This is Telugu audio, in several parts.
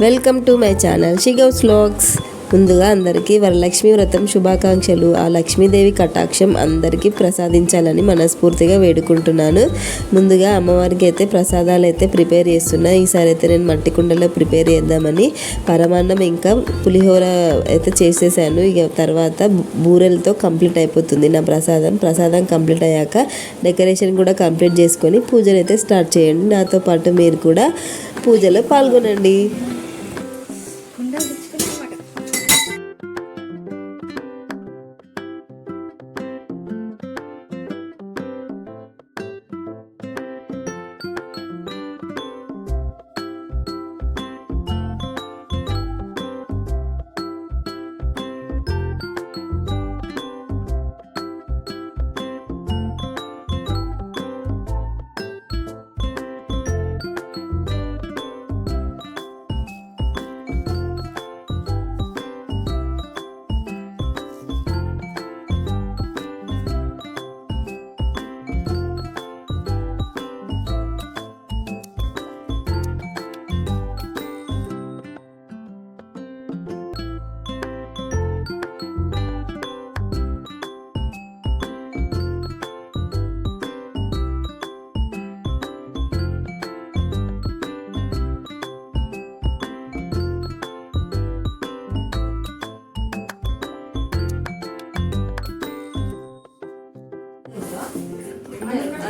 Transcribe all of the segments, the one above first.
వెల్కమ్ టు మై ఛానల్ షిగౌస్ వ్లాగ్స్. ముందుగా అందరికీ వరలక్ష్మి వ్రతం శుభాకాంక్షలు. ఆ లక్ష్మీదేవి కటాక్షం అందరికీ ప్రసాదించాలని మనస్ఫూర్తిగా వేడుకుంటున్నాను. ముందుగా అమ్మవారికి అయితే ప్రసాదాలు అయితే ప్రిపేర్ చేస్తున్నా. ఈసారి అయితే నేను మట్టి కుండలో ప్రిపేర్ చేద్దామని పరమాన్నం ఇంకా పులిహోర అయితే చేసేసాను. ఇక తర్వాత బూరెలతో కంప్లీట్ అయిపోతుంది నా ప్రసాదం. ప్రసాదం కంప్లీట్ అయ్యాక డెకరేషన్ కూడా కంప్లీట్ చేసుకొని పూజలు అయితే స్టార్ట్ చేయండి. నాతో పాటు మీరు కూడా పూజలో పాల్గొనండి.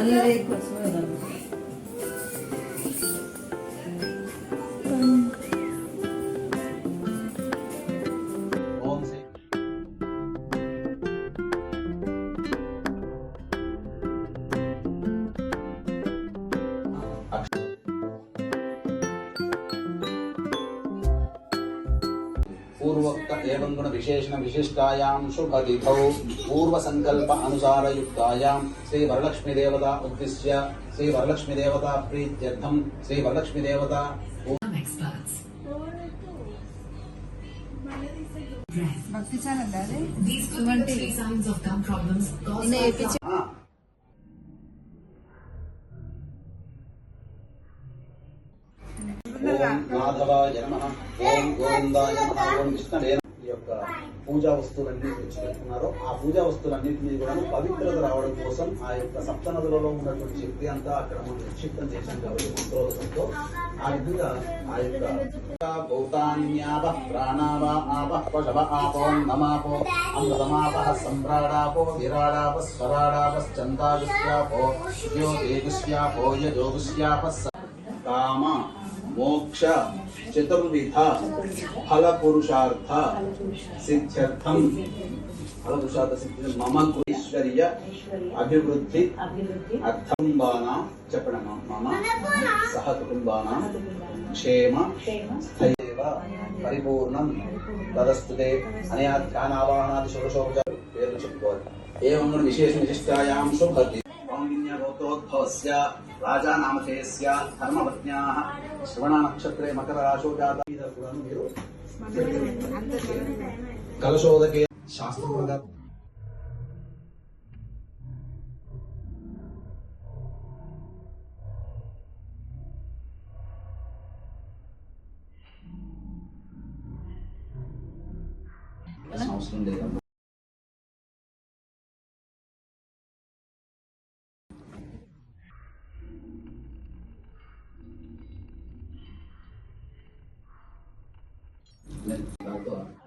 嗯。एवं गुण विशेषण विशिष्टायां शुभतिथौ पूर्व संकल्प अनुसार युक्तायां श्री वरलक्ष्मी देवता उद्दिश्य श्री वरलक्ष्मी देवता प्रीत्यर्थम श्री वरलक्ष्मी देवता experts. భక్తి ఛానల్ అదే These could be the three signs of gum problems caused by ఆ, ఓం మాధవాయ నమ ఓం గోవిందాయ నమ ఓం కృష్ణడే నమః. ఈ యొక్క పూజా వస్తువులన్నీ తెచ్చిపెట్టుకున్నారో ఆ పూజా వస్తువులన్నింటినీ కూడా పవిత్రత రావడం కోసం ఆ యొక్క సప్తనదులలో ఉన్నటువంటి శక్తి అంతా అక్కడ మనం నిక్షిప్తం చేశాం కాబట్టి మంత్రోదకంతో ఆ విధంగా ఆ యొక్క భూతాన్యాప ప్రాణావ ఆప పశవ ఆపో నమాపో అమృతమాప సంభ్రాడాపో విరాడాప స్వరాడాప చందాగుష్యాపో జ్యోతిగుష్యాపో యజోగుష్యాప కామ. మోక్ష చతుర్విధ ఫల పురుషార్థ సిద్ధ్యర్థం. ఫల పురుషార్థ సిద్ధి మమ ఐశ్వర్య అభివృద్ధి అర్థంబానా చెప్పడం మమ సహ కుటుంబానా క్షేమ స్థైవ పరిపూర్ణం తదస్తుతే అనయా ధ్యానావాహనాది షోడశోపచార పేర్లు చెప్పుకోవాలి. ఏవం గుణ విశేష విశిష్టాయాం శుభతి గోతోద్భవస్య రాజానామధేయస్య ధర్మవజ్ఞా శ్రవణ నక్షత్రే మకర రాశో జాత మీరు కలశోదకే శాస్త్రం సంవత్సరం అవసరం Let's.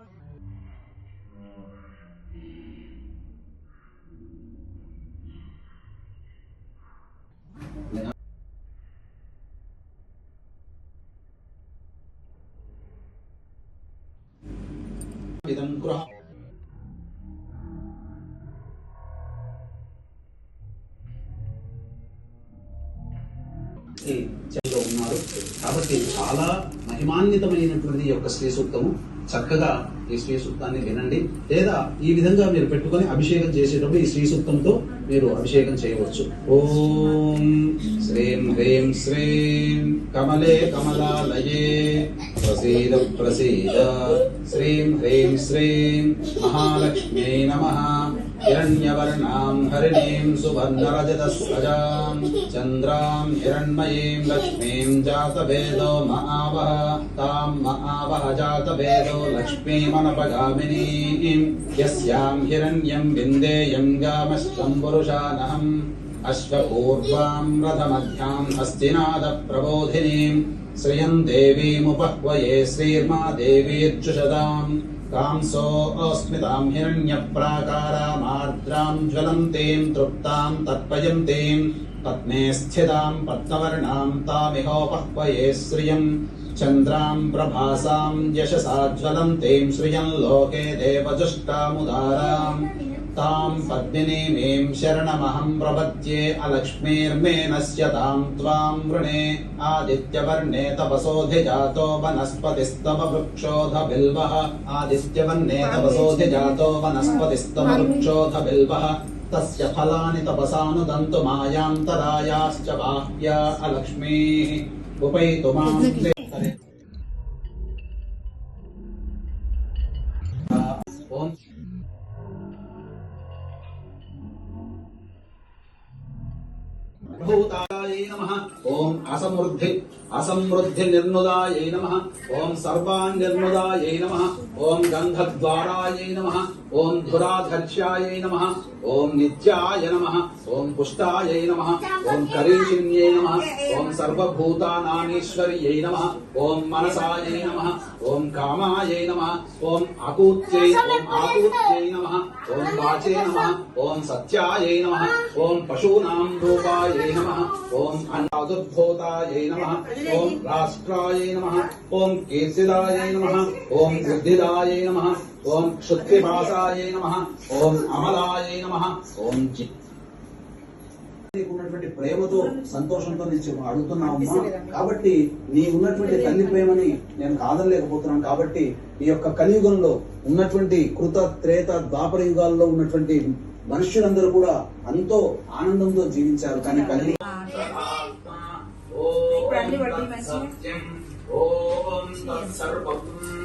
ఈ ఉన్నారు. కాబట్టి చాలా మహిమాన్వితమైనటువంటి యొక్క శ్రీ సూక్తము. చక్కగా ఈ శ్రీ సూక్తాన్ని వినండి. లేదా ఈ విధంగా మీరు పెట్టుకొని అభిషేకం చేసేటప్పుడు ఈ శ్రీ సూక్తంతో మీరు అభిషేకం చేయవచ్చు. ఓం శ్రీం హ్రీం శ్రీం కమలే కమలాలయే ప్రసీద ప్రసీద. శ్రీం హ్రీం శ్రీం మహాలక్ష్మీ నమ. हिरण्यवर्णाम् हरिणीम् सुवर्णरजतस्वजाम् चन्द्राम् हिरण्मयीम् लक्ष्मीम् जातभेदो महावह ताम् महावहजातभेदो लक्ष्मीमनपगामिनीम् यस्याम् हिरण्यम् विन्देयम् गामश्वम् पुरुषानहम् अश्वपूर्वाम् रथमध्याम् हस्तिनादप्रबोधिनीम् श्रियम् देवीमुपह्वये श्रीर्मा देवीर्जुषदाम् कांसोऽस्मिताम् हिरण्यप्राकारामार्द्राम् ज्वलन्तीम् तृप्ताम् तत्पयन्तीम् पत्ने स्थिताम् पद्मवर्णाम् तामिहोपह्वये श्रियम् चन्द्राम् प्रभासाम् यशसा ज्वलन्तीम् श्रियम् लोके देवजुष्टामुदाराम् तां पद्मिनीमीं शरणमहं प्रपद्ये अलक्ष्मीर्मे नश्यतां त्वां वृणे आदित्यवर्णे तपसोऽधिजातो वनस्पतिस्तव वृक्षोऽध बिल्वः आदित्यवर्णे तपसोऽधिजातो वनस्पतिस्तव वृक्षोऽध बिल्वः तस्य फलानि तपसानुदन्तु बाह्या अलक्ष्मीः। ఓం అసమృద్ధి అసమృద్ధి నిర్నుదాయ నమ. ఓం సర్వాన్నిర్నుదాయ నమ. ఓం గంధద్వారాయై నమ. ఓం ధురాధర్ష్యాయై నమ. ఓం నిత్యాయ నమ ఓం పుష్టాయ నమ ఓం కరీషిణ్యై నమ ఓం సర్వభూతానామీశ్వర్యై నమ ఓం మనసాయ నమ ఓం కామాయ నమ ఓం అకూత్యై ఓం ఆకూత్యై నమ ఓం వాచే నమ ఓం సత్యాయ నమ ఓం పశూనాం రూపాయ నమ ఓం అన్నాదుర్భూతాయ నమ ఓం రాష్ట్రాయ నమ ఓం కీర్తిదాయ నమ ఓం బుద్ధిదాయ నమ ఓం క్షుత్రిపాసాయ నమ. ఓం అమలాయ నమ. ఓం నీకు ఉన్నటువంటి ప్రేమతో సంతోషంతో నుంచి అడుగుతున్నావమ్మా. కాబట్టి నీ ఉన్నటువంటి తల్లి ప్రేమని నేను కాదనలేకపోతున్నాను. కాబట్టి ఈ యొక్క కలియుగంలో ఉన్నటువంటి కృత త్రేత ద్వాపర యుగాల్లో ఉన్నటువంటి మనుష్యులందరూ కూడా ఎంతో ఆనందంతో జీవించారు. కానీ కలి? ఓం తత్సర్వం.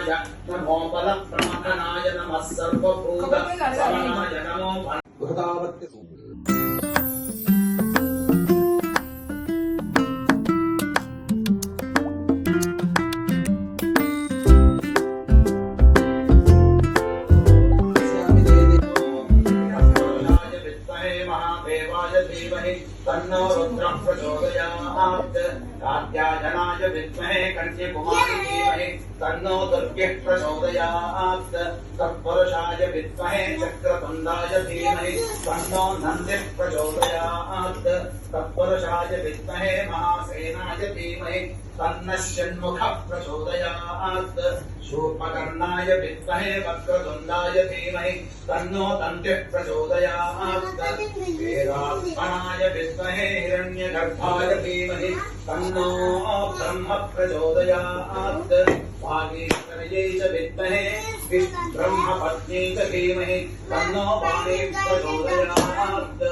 शरणाय नमोबल प्रमथनाय नमः सर्वभूत शरणाय नमो बृहदावत्य महादेवाय धीमहि तन्नो रुद्रः कात्यायनाय विद्महे कन्यकुमारी धीमहि तन्नो दुर्गः प्रचोदयात् तत्पुरुषाय विद्महे चक्रतुण्डाय धीमहि तन्नो नन्दिः प्रचोदयात् तत्पुरुषाय विद्महे महासेनाय धीमहि तन्नः षण्मुखः प्रचोदयात् शूर्पकर्णाय विद्महे वक्रतुण्डाय धीमहि तन्नो दन्तिः प्रचोदयात् वेदात्मनाय विद्महे हिरण्यगर्भाय धीमहि तन्नो ब्रह्म प्रचोदयात् वागीश्वर्यै च विद्महे ब्रह्मपत्न्यै च धीमहि तन्नो वाणी प्रचोदयात्।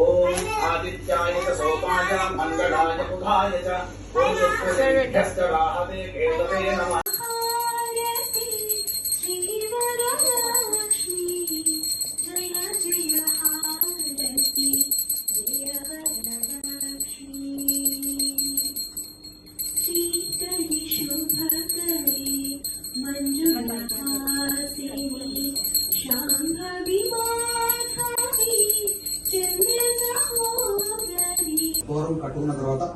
ॐ आदित्याय च सोमाय मङ्गलाय बुधाय च। ॐ शुक्रश्च राहवे केतवे नमः।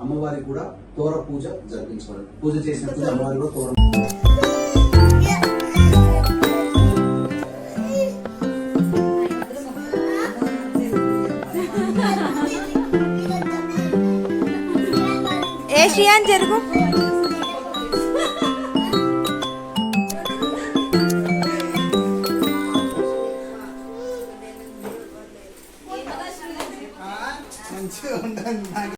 అమ్మవారికి కూడా తోర పూజ జరిపించబడింది పూజ చేసినప్పుడు అమ్మవారి కూడా తోరం ఏ శ్రీయాన్ జరుగు.